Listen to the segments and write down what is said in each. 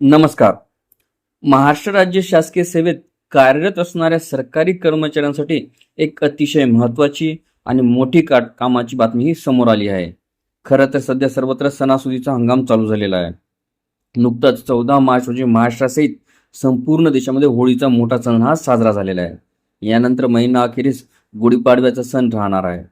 नमस्कार. महाराष्ट्र राज्य शासकीय सेवेत कार्यरत असणाऱ्या सरकारी कर्मचाऱ्यांसाठी एक अतिशय महत्त्वाची आणि मोठी का कामाची बातमी ही समोर आली आहे. खरं तर सध्या सर्वत्र सणासुदीचा हंगाम चालू झालेला आहे. नुकताच चौदा मार्च रोजी महाराष्ट्रासहित संपूर्ण देशामध्ये होळीचा मोठा सण हा साजरा झालेला आहे. यानंतर महिना अखेरीस गुढीपाडव्याचा सण राहणार आहे.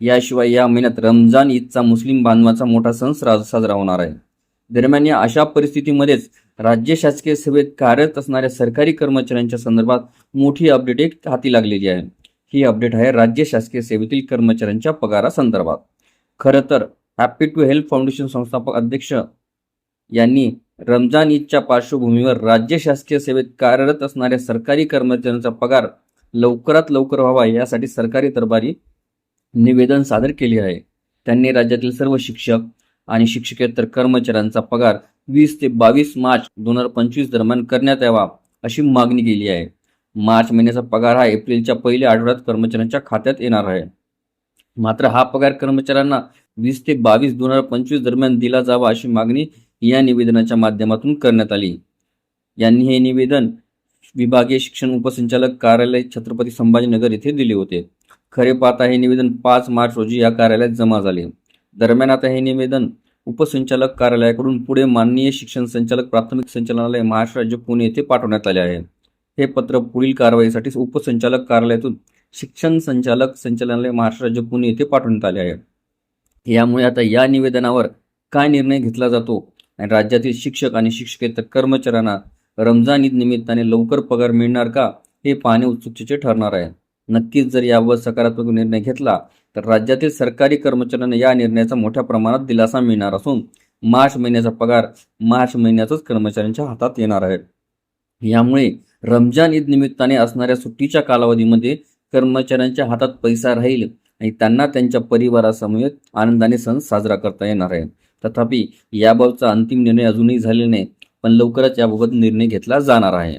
याशिवाय या महिन्यात रमजान ईदचा मुस्लिम बांधवाचा मोठा सण साजरा होणार आहे. दरम्यान या अशा परिस्थितीमध्येच राज्य शासकीय सेवेत कार्यरत असणाऱ्या सरकारी कर्मचाऱ्यांच्या संदर्भात मोठी अपडेट एक हाती लागलेली आहे. ही अपडेट आहे राज्य शासकीय सेवेतील कर्मचाऱ्यांच्या पगारासंदर्भात. खरं तर हॅपी टू हेल्प फाउंडेशन संस्थापक अध्यक्ष यांनी रमजान ईदच्या पार्श्वभूमीवर राज्य शासकीय सेवेत कार्यरत असणाऱ्या सरकारी कर्मचाऱ्यांचा पगार लवकरात लवकर व्हावा यासाठी सरकारी दरबारी निवेदन सादर केले आहे. त्यांनी राज्यातील सर्व शिक्षक आणि शिक्षकेतर कर्मचाऱ्यांचा पगार वीस ते बावीस मार्च दोन हजार पंचवीस दरम्यान करण्यात यावा अशी मागणी केली आहे. मार्च महिन्याचा पगार हा एप्रिलच्या पहिल्या आठवड्यात कर्मचाऱ्यांच्या खात्यात येणार आहे. मात्र हा पगार कर्मचाऱ्यांना वीस ते बावीस दोन हजार पंचवीस दरम्यान दिला जावा अशी मागणी या निवेदनाच्या माध्यमातून करण्यात आली. यांनी हे निवेदन विभागीय शिक्षण उपसंचालक कार्यालय छत्रपती संभाजीनगर येथे दिले होते. खरे पाहता हे निवेदन पाच मार्च रोजी या कार्यालयात जमा झाले. दरम्यान आता हे निवेदन उपसंचालक कार्यालयाकडून पुढे माननीय शिक्षण संचालक प्राथमिक संचालनालय महाराष्ट्र राज्य पुणे येथे पाठवण्यात आले आहे. हे पत्र पुढील कारवाईसाठी उपसंचालक कार्यालयातून शिक्षण संचालक संचालनालय महाराष्ट्र राज्य पुणे येथे पाठवण्यात आले आहे. यामुळे आता या निवेदनावर काय निर्णय घेतला जातो आणि राज्यातील शिक्षक आणि शिक्षकेतर कर्मचाऱ्यांना रमजान ईद निमित्ताने लवकर पगार मिळणार का हे पाहणे उत्सुकतेचे ठरणार आहे. नक्कीच जर यावर सकारात्मक निर्णय घेतला तर राज्यातील सरकारी कर्मचाऱ्यांना या निर्णयाचा मोठ्या प्रमाणात दिलासा मिळणार असून मार्च महिन्याचा पगार मार्च महिन्यातच कर्मचाऱ्यांच्या हातात येणार आहे. यामुळे रमजान ईद निमित्ताने असणाऱ्या सुट्टीच्या कालावधीमध्ये कर्मचाऱ्यांच्या हातात पैसा राहील आणि त्यांना त्यांच्या परिवारासमवेत आनंदाने सण साजरा करता येणार आहे. तथापि याबाबतचा अंतिम निर्णय अजूनही झालेला नाही पण लवकरच याबाबत निर्णय घेतला जाणार आहे.